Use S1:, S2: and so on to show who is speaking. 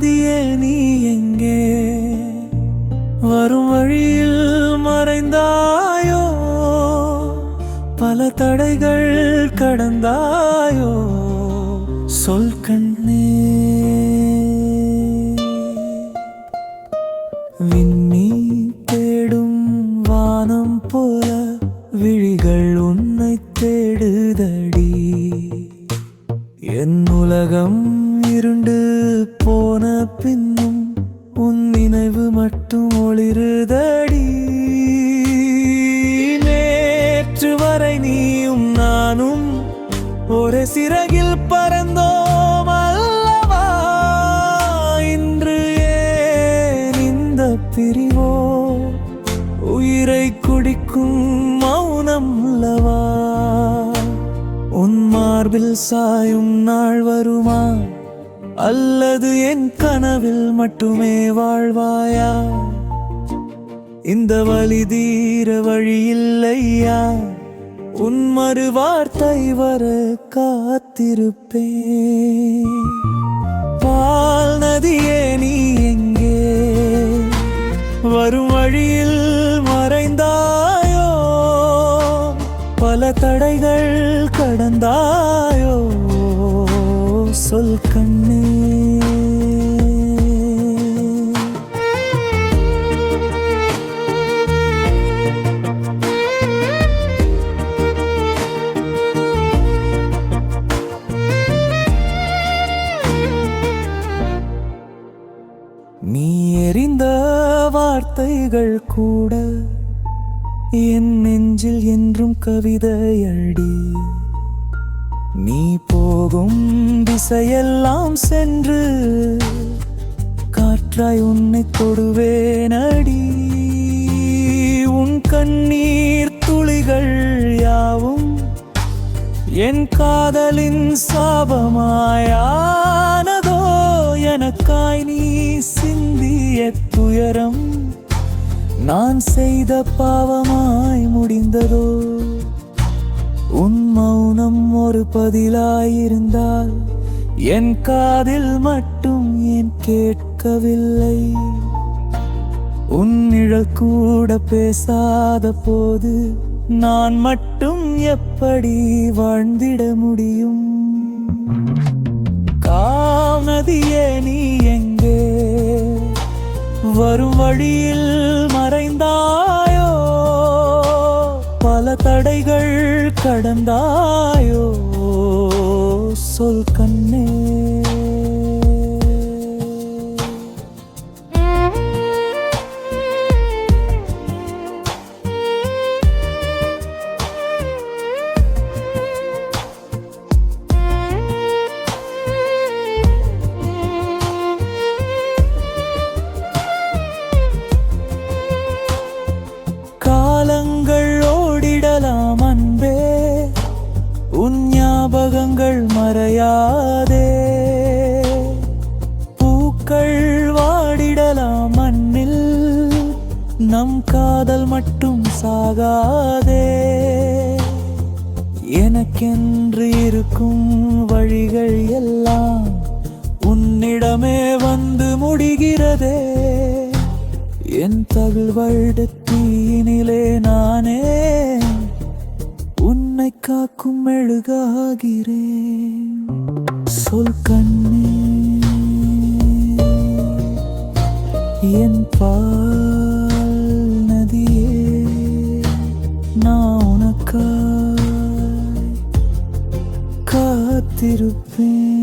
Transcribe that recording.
S1: நதியே நீ எங்கே? வரும் வழியில் மறைந்தாயோ? பல தடைகள் கடந்தாயோ? சொல் கண்ணே. விண்ணி தேடும் வானம் போல விழிகள் உன்னை தேடுதடி. என் உலகம் இருண்டு போன பின்னும் உன் நினைவு மட்டும் ஒளிருதடி. நேற்று வரை நீயும் நானும் ஒரு சிறகில் பறந்தோம் அல்லவா? இன்று ஏன் இந்த பிரிவோ? உயிரை குடிக்கும் மௌனம் அல்லவா? உன் மார்பில் சாயும் நாள் வருமா? அல்லது என் கனவில் மட்டுமே வாழ்வாயா? இந்த வழி தீர வழி இல்லையா? உன் மறு வார்த்தை வர காத்திருப்பேன். பால் நதியே நீ எங்கே? வரும் வழியில் மறைந்தாயோ? பல தடைகள் கடந்தாயோ? சொல் கண்ணே. நீ எறிந்த வார்த்தைகள் கூட என் நெஞ்சில் என்றும் கவிதையடி. நீ போகும் திசையெல்லாம் சென்று காற்றாய் உன்னை தொடுவேனடி உன் கண்ணீர் துளிகள் யாவும் என் காதலின் சாபமாயானதோ எனக்காய் நீ சிந்திய துயரம் நான் செய்த பாவமாய் முடிந்ததோ உன் மௌனம் ஒரு பதிலாயிருந்தால் என் காதில் மட்டும் ஏன் கேட்கவில்லை? உன் நிழல் கூட பேசாத போது நான் மட்டும் எப்படி வாழ்ந்திட முடியும்? காமதியே நீ எங்கே? வரும் வழியில் மறைந்தாயோ? பல தடைகள் கடந்தாயோ? சொல் கண்ணே. மறையாதே. பூக்கள் வாடிடலாம் மண்ணில் நம் காதல் மட்டும் சாகாதே. எனக்கென்று இருக்கும் வழிகள் எல்லாம் உன்னிடமே வந்து முடிகிறதே. என் தகவல்ட தீயினிலே நானே உன்னை காக்கும் மெழுகாகிறேன். சொல் கண்ணே. என் பால் நதியே நான் உனக்காய் காத்திருப்பேன்.